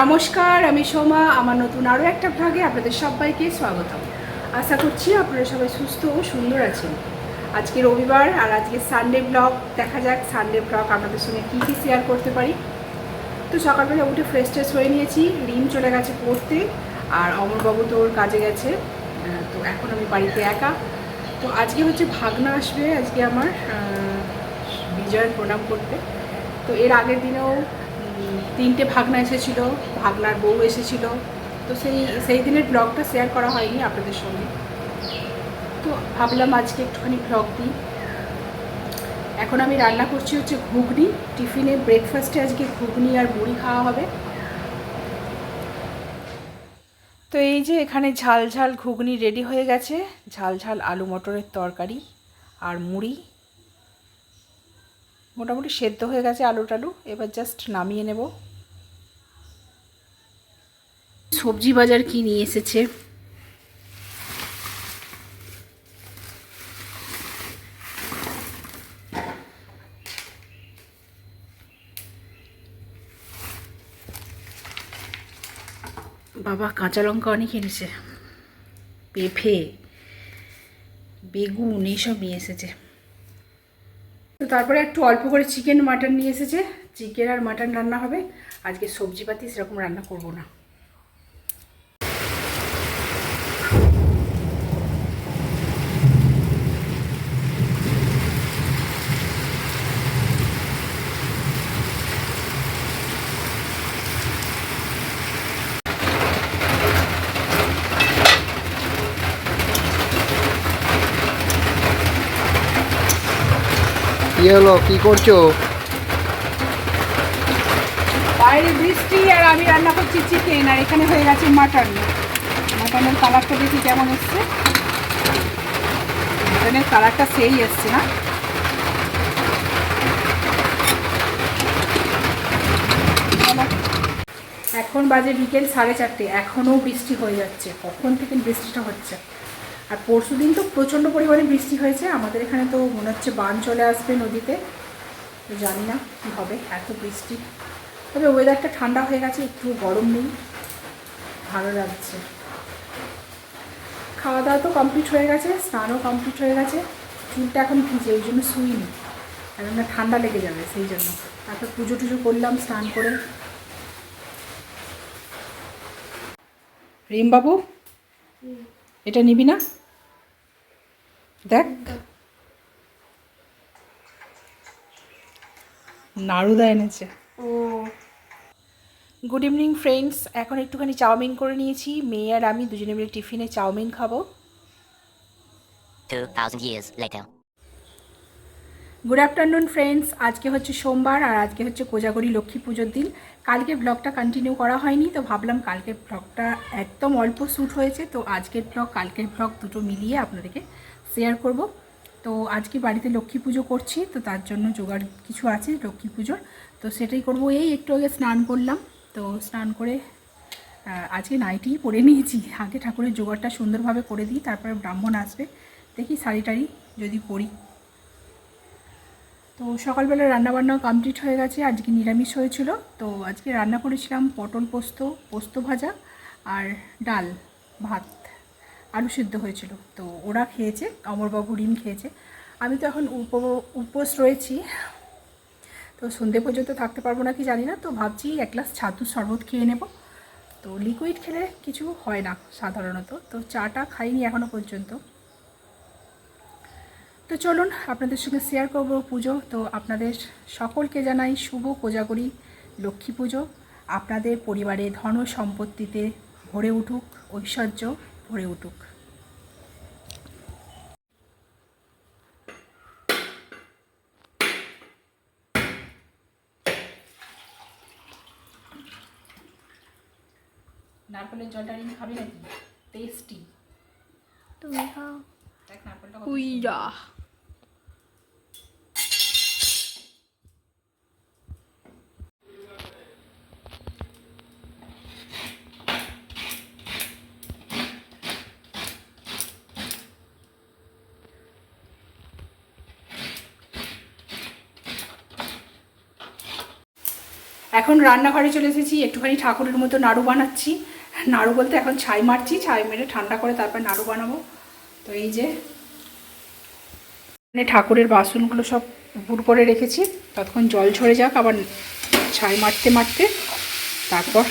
নমস্কার, আমি সোমা, আমার নতুন আরও একটা ভাগে আপনাদের সবাইকে স্বাগত আশা করছি আপনারা সবাই সুস্থ ও সুন্দর আছেন। আজকে রবিবার আর আজকে সানডে ব্লগ দেখা যাক সানডে ব্লগ আপনাদের সঙ্গে কী কী শেয়ার করতে পারি। তো সকালবেলা উঠে ফ্রেশ ট্রেশ হয়ে নিয়েছি, রিম চলে গেছে পড়তে, আর অমরবাবু তো ওর কাজে গেছে তো এখন আমি বাড়িতে একা। তো আজকে হচ্ছে ভাগনা আসবে, আজকে আমার বিজয়ের প্রণাম করতে। তো এর আগের দিনেও তিনটে ভাগনা এসেছিল, ভাগনার বউ এসেছিল। তো সেই সেই দিনের ব্লগটা শেয়ার করা হয়নি আপনাদের সঙ্গে। তো ভাবলাম আজকে একটুখানি ব্লগ দিই। এখন আমি রান্না করছি হচ্ছে ঘুগনি। টিফিনে ব্রেকফাস্টে আজকে ঘুগনি আর মুড়ি খাওয়া হবে। তো এই যে এখানে ঝাল ঝাল ঘুগনি রেডি হয়ে গেছে। ঝাল ঝাল আলু মটরের তরকারি আর মুড়ি। মোটামুটি সেদ্ধ হয়ে গেছে আলু টালু। এবার জাস্ট নামিয়ে নেব। সবজি বাজার কি নিয়ে এসেছে? বাবা কাঁচা লঙ্কা অনেক এনেছে। পেঁপে, বেগুন, এইসব নিয়ে এসেছে। তো তারপরে একটু অল্প করে চিকেন মাটন নিয়ে এসেছে। চিকেন আর মাটন রান্না হবে। আজকে সবজিপাতি সেরকম রান্না করব না। কি হলো কি করছ? বাইরে বৃষ্টি আর আমি রান্না করছি চিকেন আর এখানে হয়ে গেছে মাটন মাটনের কালারটা দেখি কেমন এসছে। মাটনের কালারটা সেই এসছে না। এখন বাজে বিকেল সাড়ে চারটে, এখনও বৃষ্টি হয়ে যাচ্ছে। কখন থেকে বৃষ্টিটা হচ্ছে? আর পরশু দিন তো প্রচণ্ড পরিমাণে বৃষ্টি হয়েছে। আমাদের এখানে তো মনে হচ্ছে বান চলে আসবে নদীতে। তো জানি না কী হবে এত বৃষ্টি। তবে ওয়েদারটা ঠান্ডা হয়ে গেছে একটু গরম নেই। ভালো লাগছে। খাওয়া দাওয়া তো কমপ্লিট হয়ে গেছে স্নানও কমপ্লিট হয়ে গেছে। চুলটা এখন ভিজে ওই জন্য শুইনি। এখন না ঠান্ডা লেগে যাবে সেই জন্য। তারপর পুজো টুজো করলাম স্নান করে। রিমবাবু এটা নিবি না? দেখ। নাড়ুদা এনেছে। গুড ইভিনিং ফ্রেন্ডস এখন একটুখানি চাউমিন করে নিয়েছি। মেয়ে আর আমি দুজনে মিলে টিফিনে চাউমিন খাব। 2,000 years later. Good afternoon friends আজকে হচ্ছে সোমবার আর আজকে হচ্ছে কোজাগরি লক্ষ্মী পুজোর দিন। কালকে ব্লগটা কন্টিনিউ করা হয়নি তো ভাবলাম কালকের ব্লগটা একদম অল্প শ্যুট হয়েছে তো আজকের ব্লগ কালকের ব্লগ দুটো মিলিয়ে আপনাদেরকে শেয়ার করব। তো আজকে বাড়িতে লক্ষ্মী পুজো করছি, তো তার জন্য জোগাড় কিছু আছে লক্ষ্মী পুজোর। তো সেটাই করব। এই একটু আগে স্নান করলাম, তো স্নান করে আজকে নাইটিই পরে নিয়েছি। আগে ঠাকুরের জোগাড়টা সুন্দরভাবে করে দিই, তারপরে ব্রাহ্মণ আসবে। দেখি শাড়ি টাড়ি যদি পরি। তো সকালবেলা রান্নাবান্নাও কমপ্লিট হয়ে গেছে, আজকে নিরামিষ হয়েছিল। তো আজকে রান্না করেছিলাম পটল পোস্ত পোস্ত ভাজা আর ডাল, ভাত। আলু সিদ্ধ হয়েছিল। তো ওরা খেয়েছে, অমরবাবু রিম খেয়েছে। আমি তো এখন উপ, উপোস রয়েছি। তো সন্ধে পর্যন্ত থাকতে পারব না কি জানি না, তো ভাবছি এক গ্লাস ছাতুর শরবত খেয়ে নেব। তো লিকুইড খেলে কিছু হয় না সাধারণত। তো চাটা খাইনি এখনও পর্যন্ত। তো চলুন আপনাদের সঙ্গে শেয়ার করব পুজো। তো আপনাদের সকলকে জানাই শুভ কোজাগরি লক্ষ্মী পুজো। আপনাদের পরিবারে ধন সম্পত্তিতে ভরে উঠুক, ঐশ্বর্য ভরে উঠুক। নারকেলের জলটা নিয়ে খাবি নাকি? টেস্টি তুমি খাও। দেখ নারকেলটা যা এখন রান্নাঘরে চলে এসেছি একটুখানি ঠাকুরের মতো নাড়ু বানাচ্ছি। নাড়ু বলতে এখন ছাই মারছি, ছাই মেরে ঠান্ডা করে তারপর নাড়ু বানাবো। তো এই যে মানে ঠাকুরের বাসনগুলো সব উপর করে রেখেছি। ততক্ষণ জল ঝরে যাক, আবার ছাই মারতে মারতে তারপর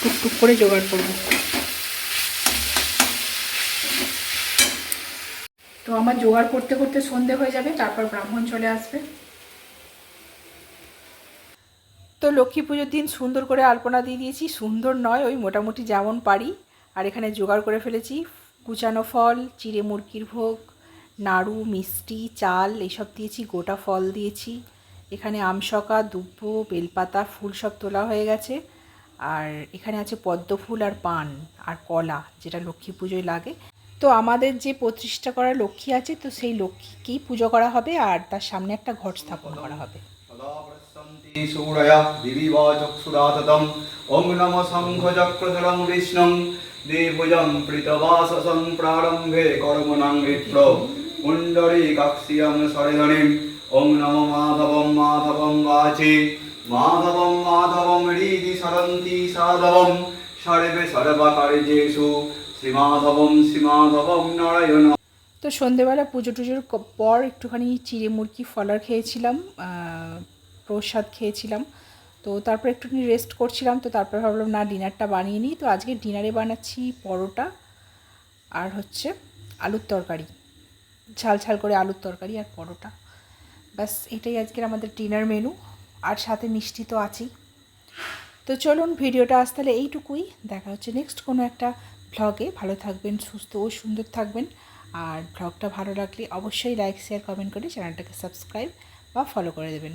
টুকটুক করে জোগাড় করব। তো আমার জোগাড় করতে করতে সন্ধে হয়ে যাবে, তারপর ব্রাহ্মণ চলে আসবে। তো লক্ষ্মী পুজোর দিন সুন্দর করে আলপনা দিয়ে দিয়েছি। সুন্দর নয়, ওই মোটামুটি যেমন পারি। আর এখানে জোগাড় করে ফেলেছি। কুচানো ফল, চিড়ে মুরগির ভোগ, নাড়ু, মিষ্টি, চাল, এইসব দিয়েছি, গোটা ফল দিয়েছি। এখানে আমশকা দুব্ব, বেলপাতা, ফুল সব তোলা হয়ে গেছে। আর এখানে আছে পদ্ম ফুল আর পান আর কলা, যেটা লক্ষ্মী পুজোয় লাগে। তো আমাদের যে প্রতিষ্ঠা করা লক্ষ্মী আছে, তো সেই লক্ষ্মীকেই পুজো করা হবে আর তার সামনে একটা ঘট স্থাপন করা হবে। सदा प्रसन्ति सूरया दिविवाचक्षुराततम् ॐ नमः शङ्खचक्रधरं विष्णुं देवजं प्रीतवाससं प्रारम्भे कर्मणां विप्र पुण्डरीकाक्षियं सरिधनिम् ॐ नमो माधवं माधवं वाचि माधवं माधवं हृदि सरन्ति साधवं सर्वे सर्वकार्येषु श्रीमाधवं श्रीमाधवं नारायण তো সন্ধেবেলা পুজো টুজোর ক- পর একটুখানি চিড়ে মুরগি ফলার খেয়েছিলাম আহ, প্রসাদ খেয়েছিলাম। তো তারপর একটুখানি রেস্ট করছিলাম, তো তারপর ভাবলাম, না, ডিনারটা বানিয়ে নিই। তো আজকে ডিনারে বানাচ্ছি পরোটা আর হচ্ছে আলুর তরকারি। ঝাল ঝাল করে আলুর তরকারি আর পরোটা। ব্যাস, এটাই আজকের আমাদের ডিনার মেনু আর সাথে মিষ্টি তো আছেই। তো চলুন ভিডিওটা আজ তাহলে এইটুকুই। দেখা হচ্ছে নেক্সট কোনো একটা ভ্লগে ভালো থাকবেন, সুস্থ ও সুন্দর থাকবেন। আর ভ্লগটা ভালো লাগলে অবশ্যই লাইক শেয়ার কমেন্ট করে চ্যানেলটাকে সাবস্ক্রাইব বা ফলো করে দেবেন।